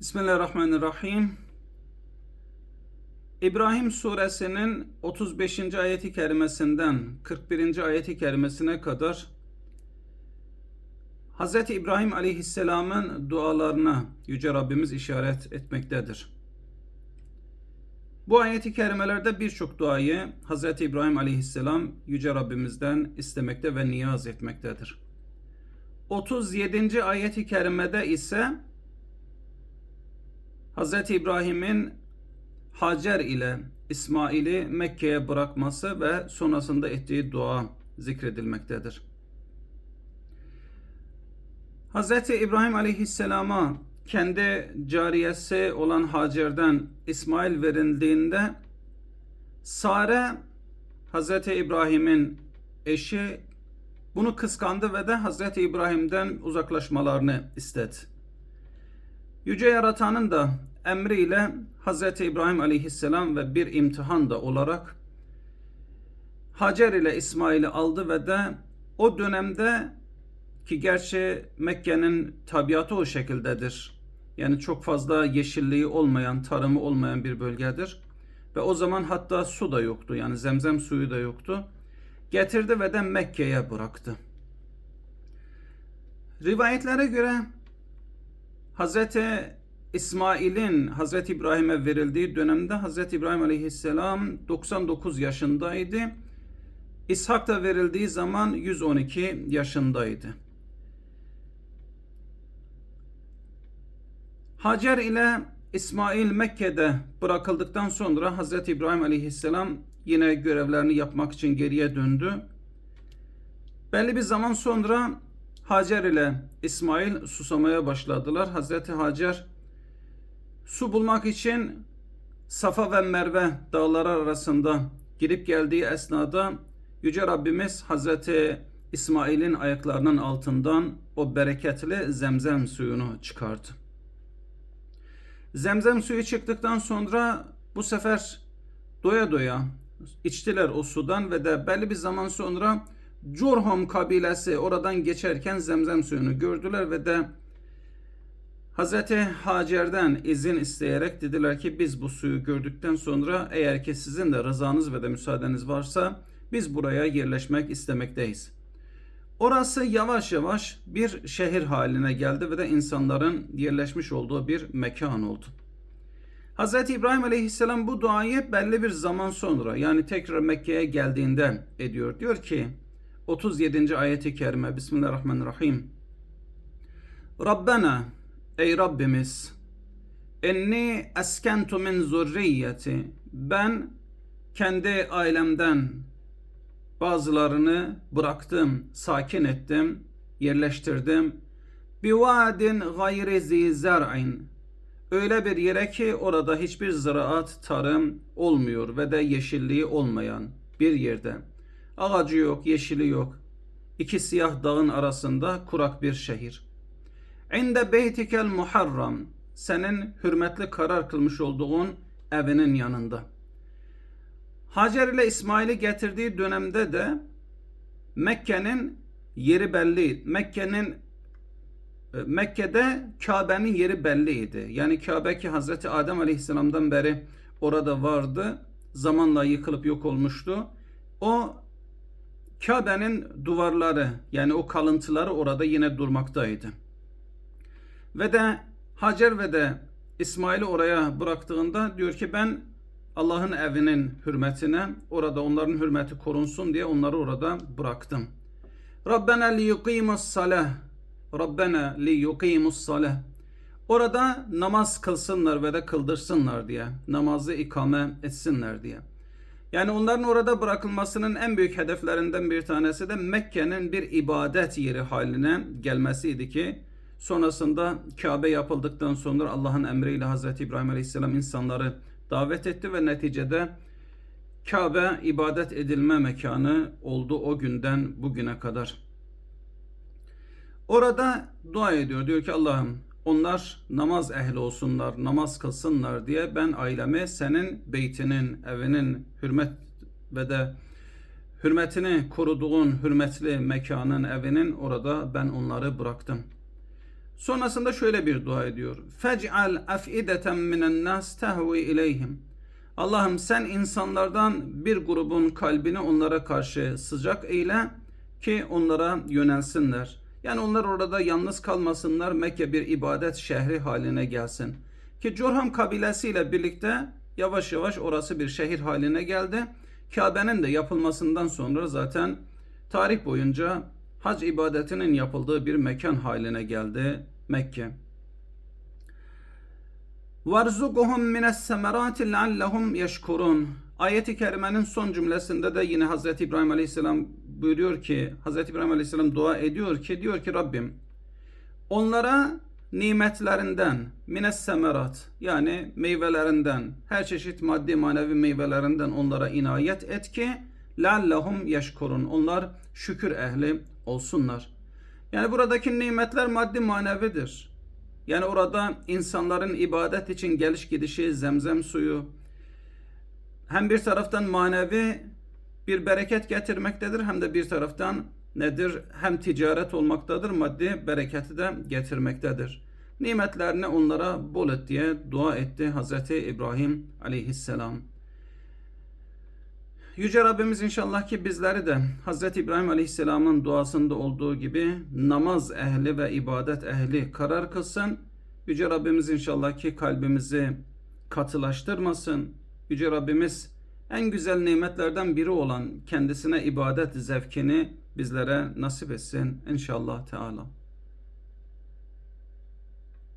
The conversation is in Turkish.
Bismillahirrahmanirrahim. İbrahim suresinin 35. ayeti kerimesinden 41. ayeti kerimesine kadar Hz. İbrahim aleyhisselamın dualarına Yüce Rabbimiz işaret etmektedir. Bu ayeti kerimelerde birçok duayı Hz. İbrahim aleyhisselam Yüce Rabbimizden istemekte ve niyaz etmektedir. 37. ayeti kerimede ise Hz. İbrahim'in Hacer ile İsmail'i Mekke'ye bırakması ve sonrasında ettiği dua zikredilmektedir. Hz. İbrahim aleyhisselama kendi cariyesi olan Hacer'den İsmail verildiğinde Sare Hz. İbrahim'in eşi bunu kıskandı ve de Hz. İbrahim'den uzaklaşmalarını istedi. Yüce Yaratan'ın da emriyle Hz. İbrahim aleyhisselam ve bir imtihan da olarak Hacer ile İsmail'i aldı ve de o dönemde ki gerçi Mekke'nin tabiatı o şekildedir. Yani çok fazla yeşilliği olmayan, tarımı olmayan bir bölgedir. Ve o zaman hatta su da yoktu. Yani zemzem suyu da yoktu. Getirdi ve de Mekke'ye bıraktı. Rivayetlere göre Hz. İsmail'in Hz. İbrahim'e verildiği dönemde Hz. İbrahim Aleyhisselam 99 yaşındaydı. İshak da verildiği zaman 112 yaşındaydı. Hacer ile İsmail Mekke'de bırakıldıktan sonra Hz. İbrahim Aleyhisselam yine görevlerini yapmak için geriye döndü. Belli bir zaman sonra Hacer ile İsmail susamaya başladılar. Hazreti Hacer su bulmak için Safa ve Merve dağları arasında girip geldiği esnada Yüce Rabbimiz Hazreti İsmail'in ayaklarının altından o bereketli zemzem suyunu çıkardı. Zemzem suyu çıktıktan sonra bu sefer doya doya içtiler o sudan ve de belli bir zaman sonra Curhum kabilesi oradan geçerken zemzem suyunu gördüler ve de Hz. Hacer'den izin isteyerek dediler ki biz bu suyu gördükten sonra eğer ki sizin de rızanız ve de müsaadeniz varsa biz buraya yerleşmek istemekteyiz. Orası yavaş yavaş bir şehir haline geldi ve de insanların yerleşmiş olduğu bir mekan oldu. Hz. İbrahim Aleyhisselam bu duayı belli bir zaman sonra yani tekrar Mekke'ye geldiğinde ediyor. Diyor ki 37. ayeti kerime Bismillahirrahmanirrahim. Rabbena ey Rabbimiz enni eskentu min zurriyeti ben kendi ailemden bazılarını bıraktım, sakin ettim, yerleştirdim. Bivadin gayri zi zer'in öyle bir yere ki orada hiçbir ziraat, tarım olmuyor ve de yeşilliği olmayan bir yerde. Ağacı yok, yeşili yok. İki siyah dağın arasında kurak bir şehir. İnde beytikel muharram. Senin hürmetli karar kılmış olduğun evinin yanında. Hacer ile İsmail'i getirdiği dönemde de Mekke'nin yeri belli. Mekke'nin e, Mekke'de Kabe'nin yeri belliydi. Yani Kabe ki Hazreti Adem Aleyhisselam'dan beri orada vardı. Zamanla yıkılıp yok olmuştu. O Kabe'nin duvarları yani o kalıntıları orada yine durmaktaydı. Ve de Hacer ve de İsmail'i oraya bıraktığında diyor ki ben Allah'ın evinin hürmetine orada onların hürmeti korunsun diye onları orada bıraktım. Rabbena li yuqimus salah. Rabbena li yuqimus salah. Orada namaz kılsınlar ve de kıldırsınlar diye. Namazı ikame etsinler diye. Yani onların orada bırakılmasının en büyük hedeflerinden bir tanesi de Mekke'nin bir ibadet yeri haline gelmesiydi ki sonrasında Kabe yapıldıktan sonra Allah'ın emriyle Hazreti İbrahim Aleyhisselam insanları davet etti ve neticede Kabe ibadet edilme mekanı oldu o günden bugüne kadar. Orada dua ediyor. Diyor ki Allah'ım onlar namaz ehli olsunlar, namaz kılsınlar diye ben ailemi senin beytinin, evinin hürmet ve de hürmetini koruduğun hürmetli mekanın, evinin orada ben onları bıraktım. Sonrasında şöyle bir dua ediyor. Fec'al af'ideten minen nas tehvi ileyhim. Allah'ım sen insanlardan bir grubun kalbini onlara karşı sıcak eyle ki onlara yönelsinler. Yani onlar orada yalnız kalmasınlar. Mekke bir ibadet şehri haline gelsin. Ki Curham kabilesiyle birlikte yavaş yavaş orası bir şehir haline geldi. Kabe'nin de yapılmasından sonra zaten tarih boyunca hac ibadetinin yapıldığı bir mekan haline geldi Mekke. وَارْزُقُهُمْ مِنَ السَّمَرَاتِ لَعَلَّهُمْ يَشْكُرُونَ Ayet-i kerimenin son cümlesinde de yine Hazreti İbrahim Aleyhisselam buyuruyor ki, Hazreti İbrahim Aleyhisselam dua ediyor ki, diyor ki Rabbim, onlara nimetlerinden, mines semerat yani meyvelerinden, her çeşit maddi manevi meyvelerinden onlara inayet et ki, lallahum yeşkurun. Onlar şükür ehli olsunlar. Yani buradaki nimetler maddi manevidir. Yani orada insanların ibadet için geliş gidişi, zemzem suyu, hem bir taraftan manevi bir bereket getirmektedir hem de bir taraftan nedir? Hem ticaret olmaktadır, maddi bereketi de getirmektedir. Nimetlerini onlara bol et diye dua etti Hazreti İbrahim aleyhisselam. Yüce Rabbimiz inşallah ki bizleri de Hazreti İbrahim Aleyhisselam'ın duasında olduğu gibi namaz ehli ve ibadet ehli karar kılsın. Yüce Rabbimiz inşallah ki kalbimizi katılaştırmasın. Yüce Rabbimiz en güzel nimetlerden biri olan kendisine ibadet zevkini bizlere nasip etsin inşallah Teala.